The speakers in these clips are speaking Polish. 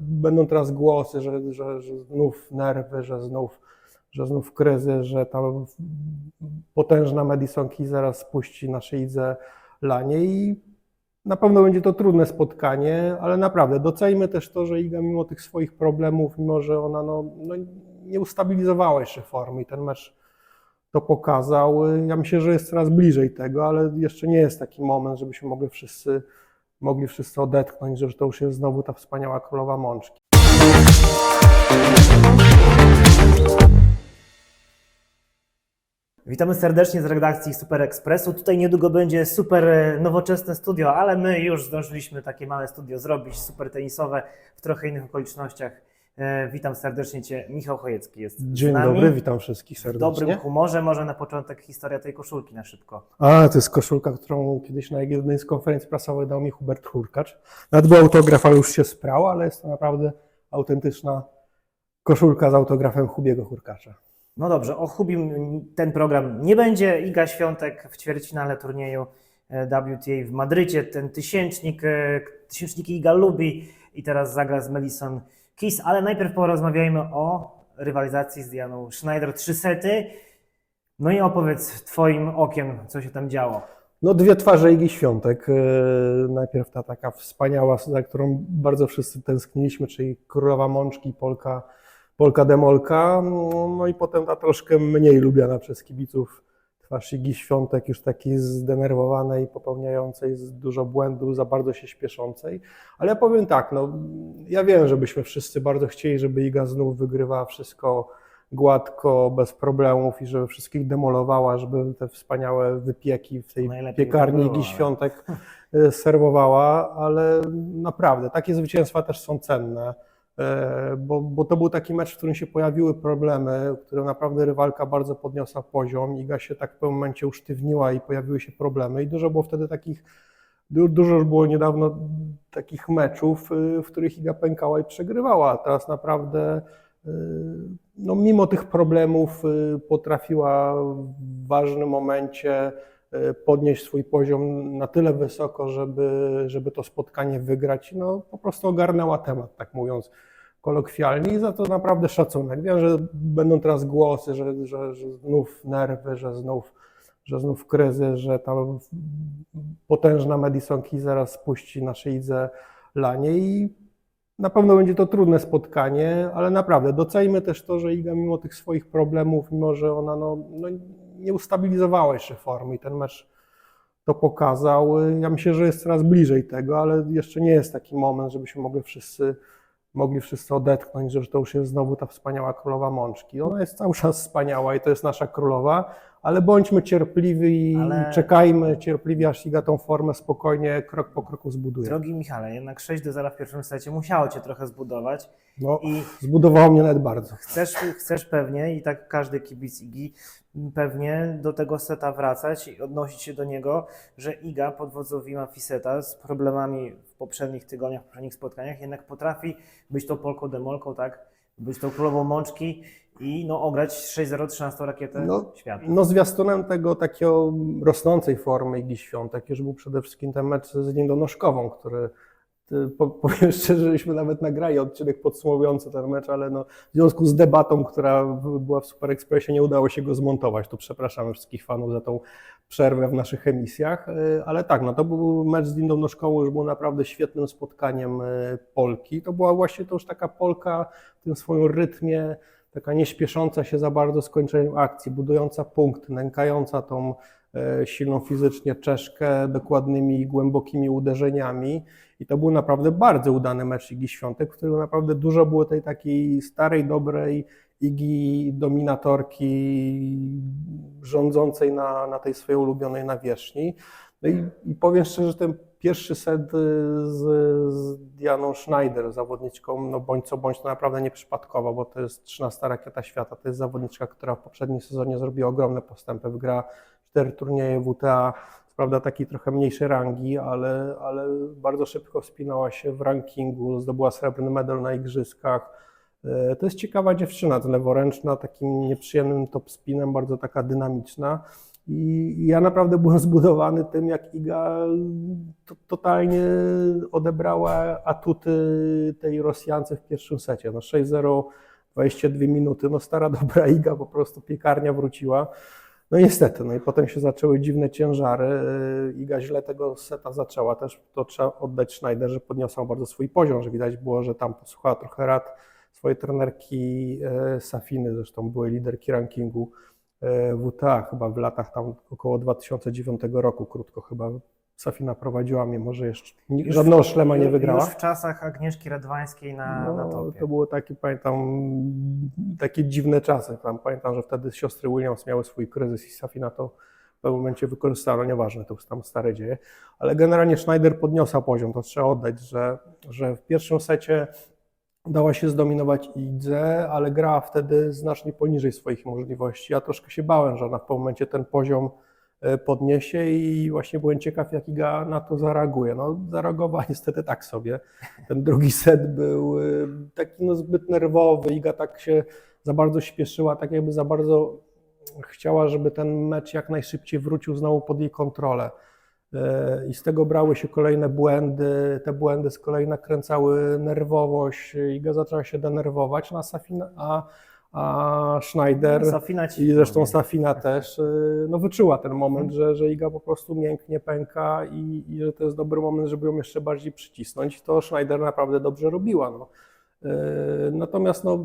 Będą teraz głosy, że, że, że znów nerwy, że znów, że znów kryzys, że ta potężna Madison Key zaraz spuści na szyjdze lanie i na pewno będzie to trudne spotkanie, ale naprawdę docejmy też to, że Iga mimo tych swoich problemów, mimo że ona no, no, nie ustabilizowała jeszcze formy i ten mecz to pokazał. Ja myślę, że jest coraz bliżej tego, ale jeszcze nie jest taki moment, żebyśmy mogli wszyscy, mogli wszyscy odetchnąć, że to już jest znowu ta wspaniała królowa mączki. Witamy serdecznie z redakcji Super Expressu. Tutaj niedługo będzie super e, nowoczesne studio, ale my już zdążyliśmy takie małe studio zrobić, super tenisowe, w trochę innych okolicznościach. E, Witam serdecznie Cię, Michał Chojecki jest Dzień dobry, witam wszystkich W serdecznie. dobrym humorze, może na początek historia tej koszulki na szybko. A, to jest koszulka, którą kiedyś na jednej z konferencji prasowych dał mi Hubert Hurkacz. Nawet był autograf, ale już się sprał, ale jest to naprawdę autentyczna koszulka z autografem Hubiego Hurkacza. No dobrze, o Hubim ten program nie będzie. Iga Świątek w ćwierćfinale turnieju e, WTA w Madrycie. Ten tysięcznik, e, tysięcznik Iga lubi i teraz zagra z Melison Keys, ale najpierw porozmawiajmy o rywalizacji z Dianą Schneider. Trzy sety. No i opowiedz Twoim okiem, co się tam działo. No dwie twarze Igi Świątek. E, Najpierw ta taka wspaniała, za którą bardzo wszyscy tęskniliśmy, czyli Królowa Mączki, Polka, Polka Demolka. No i potem ta troszkę mniej lubiana przez kibiców twarz Igi Świątek, już takiej zdenerwowanej, popełniającej dużo błędów, za bardzo się śpieszącej. Ale ja powiem tak, no ja wiem, że byśmy wszyscy bardzo chcieli, żeby Iga znów wygrywała wszystko gładko, bez problemów i żeby wszystkich demolowała, żeby te wspaniałe wypieki w tej Najlepiej by piekarni było, Igi Świątek e, serwowała, ale naprawdę takie zwycięstwa też są cenne, bo, bo to był taki mecz, w którym się pojawiły problemy, w którym naprawdę rywalka bardzo podniosła poziom, Iga się tak w pewnym momencie usztywniła i pojawiły się problemy i dużo było wtedy takich Du- Dużo już było niedawno takich meczów, y, w których Iga pękała i przegrywała. Teraz naprawdę, y, no mimo tych problemów, y, potrafiła w ważnym momencie podnieść swój poziom na tyle wysoko, żeby, żeby to spotkanie wygrać. No po prostu ogarnęła temat, tak mówiąc kolokwialnie i za to naprawdę szacunek. Wiem, że będą teraz głosy, że, że, że znów nerwy, że znów że znów kryzys, że ta potężna Madison Key zaraz spuści na szyjdze lanie i na pewno będzie to trudne spotkanie, ale naprawdę docejmy też to, że Iga mimo tych swoich problemów, mimo że ona no, no nie ustabilizowała jeszcze formy i ten mecz to pokazał. Ja myślę, że jest coraz bliżej tego, ale jeszcze nie jest taki moment, żebyśmy mogli wszyscy, mogli wszyscy odetchnąć, że to już jest znowu ta wspaniała królowa mączki. Ona jest cały czas wspaniała i to jest nasza królowa, ale bądźmy cierpliwi i Ale- czekajmy cierpliwie, aż Iga tą formę spokojnie, krok po kroku zbuduje. Drogi Michale, jednak 6 do 0 w pierwszym secie musiało Cię trochę zbudować No, i zbudowało mnie nawet bardzo. Chcesz, chcesz pewnie i tak każdy kibic Igi pewnie do tego seta wracać i odnosić się do niego, że Iga pod wodzą Wima Fiseta z problemami w poprzednich tygodniach, w poprzednich spotkaniach jednak potrafi być tą Polką demolką, tak? Być tą królową mączki i no, ograć 6-0 13 rakietę No, świata. No zwiastunem tego takiego rosnącej formy Igi Świątek już był przede wszystkim ten mecz z Niedonoszkową, który ty- po- powiem szczerze, żeśmy nawet nagrali odcinek podsumowujący ten mecz, ale no, w związku z debatą, która była w Super Expressie, nie udało się go zmontować. Tu przepraszamy wszystkich fanów za tą przerwę w naszych emisjach, y, ale tak, no to był mecz z Lindą Noszkową, już był naprawdę świetnym spotkaniem y, Polki. To była właśnie to już taka Polka w tym swoim rytmie, taka nie śpiesząca się za bardzo z akcji, budująca punkty, nękająca tą e, silną fizycznie Czeszkę dokładnymi głębokimi uderzeniami. I to był naprawdę bardzo udany mecz Igi Świątek, w którym naprawdę dużo było tej takiej starej, dobrej Igi dominatorki rządzącej na, na tej swojej ulubionej nawierzchni. No i, i powiem szczerze, że ten pierwszy set y, z, z Dianą Schneider, zawodniczką, no bądź co bądź, to naprawdę nieprzypadkowo, bo to jest 13 rakieta świata, to jest zawodniczka, która w poprzednim sezonie zrobiła ogromne postępy, wygrała cztery turnieje WTA, prawda takiej trochę mniejszej rangi, ale, ale bardzo szybko wspinała się w rankingu, zdobyła srebrny medal na igrzyskach. E, To jest ciekawa dziewczyna, leworęczna, takim nieprzyjemnym top spinem, bardzo taka dynamiczna. I ja naprawdę byłem zbudowany tym, jak Iga to, totalnie odebrała atuty tej Rosjance w pierwszym secie. No 6-0, 22 minuty, no stara dobra Iga, po prostu piekarnia wróciła. No niestety, no i potem się zaczęły dziwne ciężary. Iga źle tego seta zaczęła też, to trzeba oddać Schneider, że podniosła bardzo swój poziom, że widać było, że tam posłuchała trochę rad swojej trenerki e, Safiny, zresztą były liderki rankingu WTA chyba w latach tam około 2009 roku, krótko chyba Safina prowadziła, mimo że jeszcze Już żadnego szlema nie wygrała. Już w czasach Agnieszki Radwańskiej na, na No, topie. to było takie, pamiętam, takie dziwne czasy. Tam pamiętam, że wtedy siostry Williams miały swój kryzys i Safina to w pewnym momencie wykorzystała. No nieważne, to już tam stare dzieje. Ale generalnie Schneider podniosła poziom, to trzeba oddać, że, że w pierwszym secie dała się zdominować Idze, ale grała wtedy znacznie poniżej swoich możliwości. Ja troszkę się bałem, że ona w pewnym momencie ten poziom e, podniesie i właśnie byłem ciekaw, jak Iga na to zareaguje. No, zareagowała niestety tak sobie. Ten drugi set był y, taki no, zbyt nerwowy. Iga tak się za bardzo śpieszyła, tak jakby za bardzo chciała, żeby ten mecz jak najszybciej wrócił znowu pod jej kontrolę. Y, I z tego brały się kolejne błędy. Te błędy z kolei nakręcały nerwowość. Iga zaczęła się denerwować, no, a, Safina, a, a Schneider. Ci I zresztą. Safina też y, no, wyczuła ten moment, że, że Iga po prostu mięknie pęka i, i że to jest dobry moment, żeby ją jeszcze bardziej przycisnąć. To Schneider naprawdę dobrze robiła. No. Y, Natomiast no,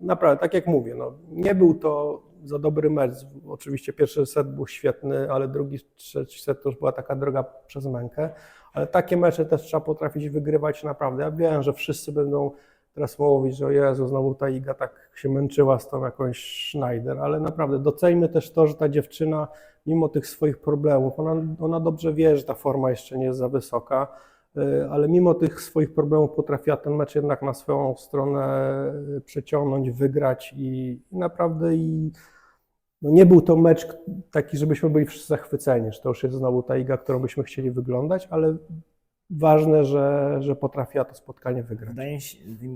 naprawdę, tak jak mówię, no, nie był to za dobry mecz. Oczywiście pierwszy set był świetny, ale drugi, trzeci set to już była taka droga przez mękę. Ale takie mecze też trzeba potrafić wygrywać naprawdę. Ja wiem, że wszyscy będą teraz mówić, że o Jezu, znowu ta Iga tak się męczyła z tą jakąś Schneider, ale naprawdę doceńmy też to, że ta dziewczyna, mimo tych swoich problemów, ona, ona dobrze wie, że ta forma jeszcze nie jest za wysoka, y, ale mimo tych swoich problemów potrafiła ten mecz jednak na swoją stronę y, przeciągnąć, wygrać i, i naprawdę i no nie był to mecz taki, żebyśmy byli wszyscy zachwyceni, że to już jest znowu ta Iga, którą byśmy chcieli wyglądać, ale ważne, że, że potrafiła to spotkanie wygrać. Wydaje,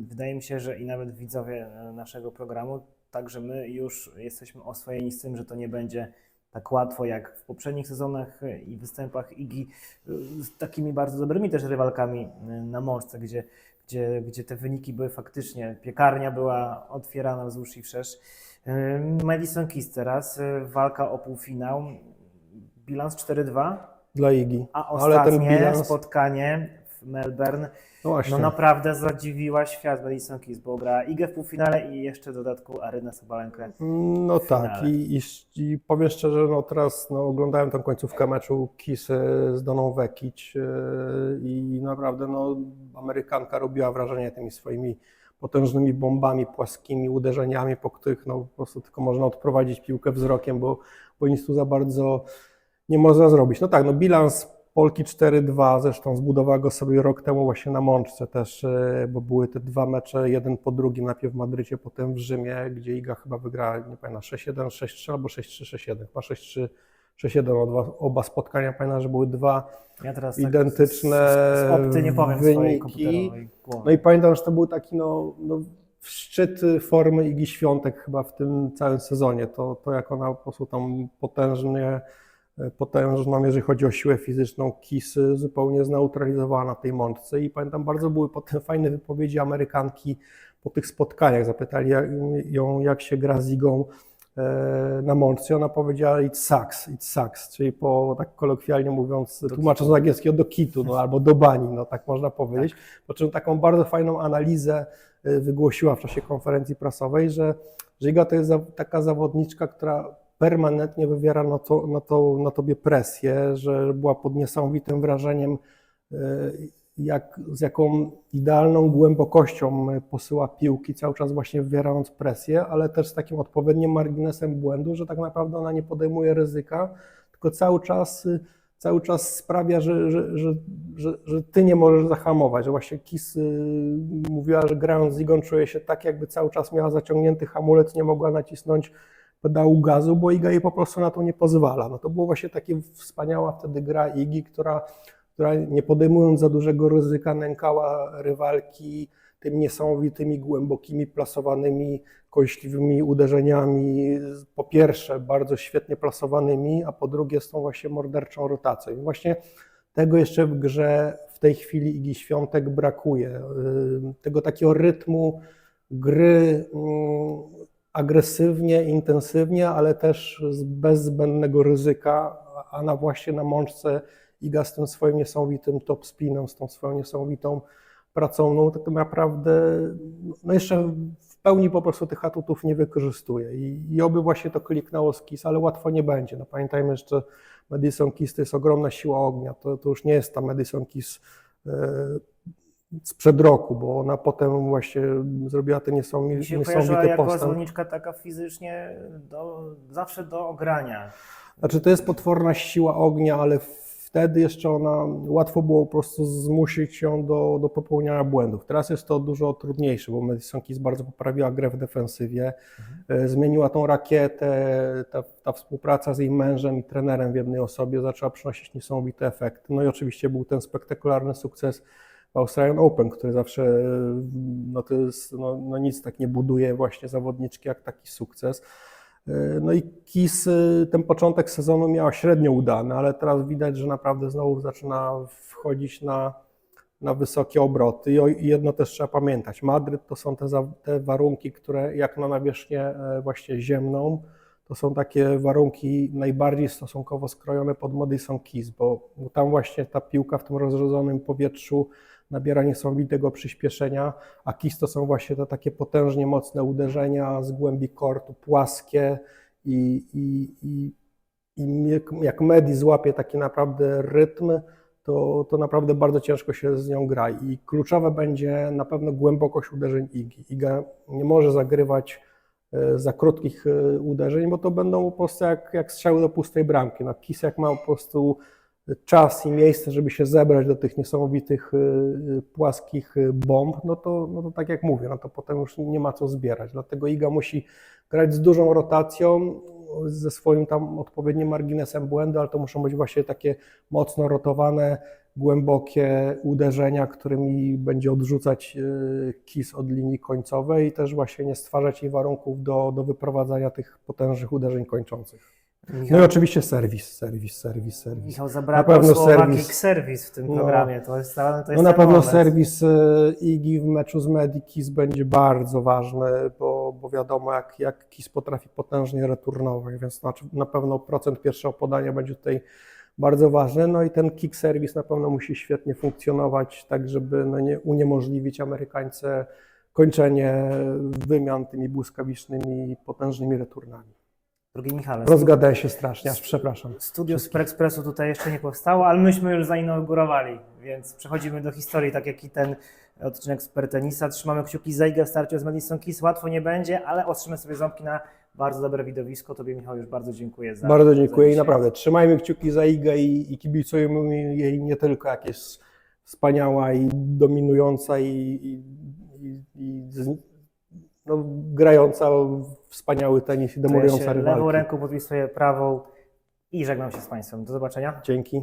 wydaje mi się, że i nawet widzowie naszego programu, także my już jesteśmy oswojeni z tym, że to nie będzie tak łatwo jak w poprzednich sezonach i występach Igi z takimi bardzo dobrymi też rywalkami na mączce, gdzie, gdzie, gdzie te wyniki były faktycznie, piekarnia była otwierana wzdłuż i wszerz. E, Madison Keys teraz, e, walka o półfinał, bilans 4-2, Dla Igi. a ostatnie bilans- spotkanie w Melbourne No właśnie. no naprawdę zadziwiła świat Madison Keys, bo grała Igę w półfinale i jeszcze w dodatku Arynę Sobalenkę. No tak, i, i, i powiem szczerze, no teraz no, oglądałem tą końcówkę meczu Kisy z Doną Wekić yy, i naprawdę no, Amerykanka robiła wrażenie tymi swoimi potężnymi bombami, płaskimi uderzeniami, po których no, po prostu tylko można odprowadzić piłkę wzrokiem, bo, bo nic tu za bardzo nie można zrobić. No tak, no bilans Polki 4-2, zresztą zbudowała go sobie rok temu właśnie na Mączce też, e, bo były te dwa mecze, jeden po drugim, najpierw w Madrycie, potem w Rzymie, gdzie Iga chyba wygrała, nie pamiętam, 6-1, 6-3 albo 6-3, 6-1, chyba 6-3, 6-1, oba, spotkania, pamiętam, że były dwa Ja teraz Identyczne tak z, z opty nie powiem wyniki. No i pamiętam, że to był taki no, no, szczyt formy Igi Świątek chyba w tym całym sezonie. To, to jak ona po prostu tam potężnie, potężną, jeżeli chodzi o siłę fizyczną, Kisy zupełnie zneutralizowała na tej mączce. I pamiętam, bardzo były potem fajne wypowiedzi Amerykanki po tych spotkaniach. Zapytali ją, jak się gra z Igą na mączce. Ona powiedziała it sucks, it sucks, czyli po tak kolokwialnie mówiąc, tłumacząc z angielskiego do kitu, no, albo do bani, no tak można powiedzieć. Po czym taką bardzo fajną analizę y, wygłosiła w czasie konferencji prasowej, że, Iga to jest taka zawodniczka, która permanentnie wywiera na, to, na, to, na tobie presję, że była pod niesamowitym wrażeniem, y, jak, z jaką idealną głębokością posyła piłki, cały czas właśnie wywierając presję, ale też z takim odpowiednim marginesem błędu, że tak naprawdę ona nie podejmuje ryzyka, tylko cały czas cały czas sprawia, że, że, że, że, że ty nie możesz zahamować, że właśnie Kis y, mówiła, że grając z Igą czuje się tak, jakby cały czas miała zaciągnięty hamulec, nie mogła nacisnąć pedału gazu, bo Iga jej po prostu na to nie pozwala. No to było właśnie takie wspaniała wtedy gra Igi, która, która nie podejmując za dużego ryzyka nękała rywalki tymi niesamowitymi, głębokimi, plasowanymi, kośliwymi uderzeniami, po pierwsze bardzo świetnie plasowanymi, a po drugie z tą właśnie morderczą rotacją. I właśnie tego jeszcze w grze w tej chwili Igi Świątek brakuje. Y, Tego takiego rytmu gry mm, agresywnie, intensywnie, ale też bez zbędnego ryzyka, a na właśnie na mączce Iga z tym swoim niesamowitym top spinem, z tą swoją niesamowitą pracą, no tak naprawdę no jeszcze w pełni po prostu tych atutów nie wykorzystuje i, i oby właśnie to kliknęło z KIS, ale łatwo nie będzie. No pamiętajmy jeszcze, Madison Keys to jest ogromna siła ognia, to, to już nie jest ta Madison Keys e, sprzed roku, bo ona potem właśnie zrobiła ten Mi niesamowi- się niesamowity jako postęp. zawodniczka taka fizycznie do, zawsze do ogrania. Znaczy to jest potworna siła ognia, ale wtedy jeszcze ona, łatwo było po prostu zmusić ją do, do popełniania błędów. Teraz jest to dużo trudniejsze, bo Madison Keys bardzo poprawiła grę w defensywie, e, zmieniła tą rakietę, ta, ta współpraca z jej mężem i trenerem w jednej osobie zaczęła przynosić niesamowite efekty. No i oczywiście był ten spektakularny sukces w Australian Open, który zawsze, e, no to jest, no, no nic tak nie buduje właśnie zawodniczki jak taki sukces. No i KIS y, ten początek sezonu miała średnio udany, ale teraz widać, że naprawdę znowu zaczyna wchodzić na, na wysokie obroty. I jedno też trzeba pamiętać, Madryt to są te, te warunki, które jak na nawierzchnię e, właśnie ziemną, to są takie warunki najbardziej stosunkowo skrojone pod Madison Keys, bo tam właśnie ta piłka w tym rozrodzonym powietrzu nabiera niesamowitego przyspieszenia, a Keys to są właśnie te takie potężnie mocne uderzenia z głębi kortu, płaskie i, i, i, i jak, jak Medi złapie taki naprawdę rytm, to, to naprawdę bardzo ciężko się z nią gra i kluczowe będzie na pewno głębokość uderzeń Igi. Iga nie może zagrywać za krótkich e, uderzeń, bo to będą po prostu jak, jak strzały do pustej bramki. No, jak ma po prostu czas i miejsce, żeby się zebrać do tych niesamowitych y, płaskich bomb, no to, no to tak jak mówię, no to potem już nie ma co zbierać. Dlatego Iga musi grać z dużą rotacją, ze swoim tam odpowiednim marginesem błędu, ale to muszą być właśnie takie mocno rotowane, głębokie uderzenia, którymi będzie odrzucać y, kis od linii końcowej i też właśnie nie stwarzać jej warunków do, do wyprowadzania tych potężnych uderzeń kończących. No Michał, i oczywiście serwis, serwis, serwis, serwis. Michał Na zabrakło pewno słowa serwis. kick service w tym No. programie. To jest, to jest No na pewno moment. serwis e, Igi w meczu z Medi Kis będzie bardzo ważny, bo, bo wiadomo jak, jak Kis potrafi potężnie returnować, więc znaczy na pewno procent pierwszego podania będzie tutaj bardzo ważny. No i ten kick serwis na pewno musi świetnie funkcjonować, tak żeby no nie uniemożliwić Amerykańce kończenie wymian tymi błyskawicznymi, potężnymi returnami. Drogi Michale, Rozgadałem się strasznie, aż przepraszam. studio Super Expressu tutaj jeszcze nie powstało, ale myśmy już zainaugurowali, więc przechodzimy do historii, tak jak i ten odcinek Super Tenisa. Trzymamy kciuki za Igę w starciu z Madison Keys. Łatwo nie będzie, ale ostrzymy sobie ząbki na bardzo dobre widowisko. Tobie Michał już bardzo dziękuję za Bardzo za dziękuję i dzisiaj. naprawdę trzymajmy kciuki za Igę i, i kibicujmy jej nie tylko jak jest wspaniała i dominująca i, i, i, i no, grająca wspaniały tenis i To ja rywalki. lewą ręką podpisuję prawą i żegnam się z Państwem. Do zobaczenia. Dzięki.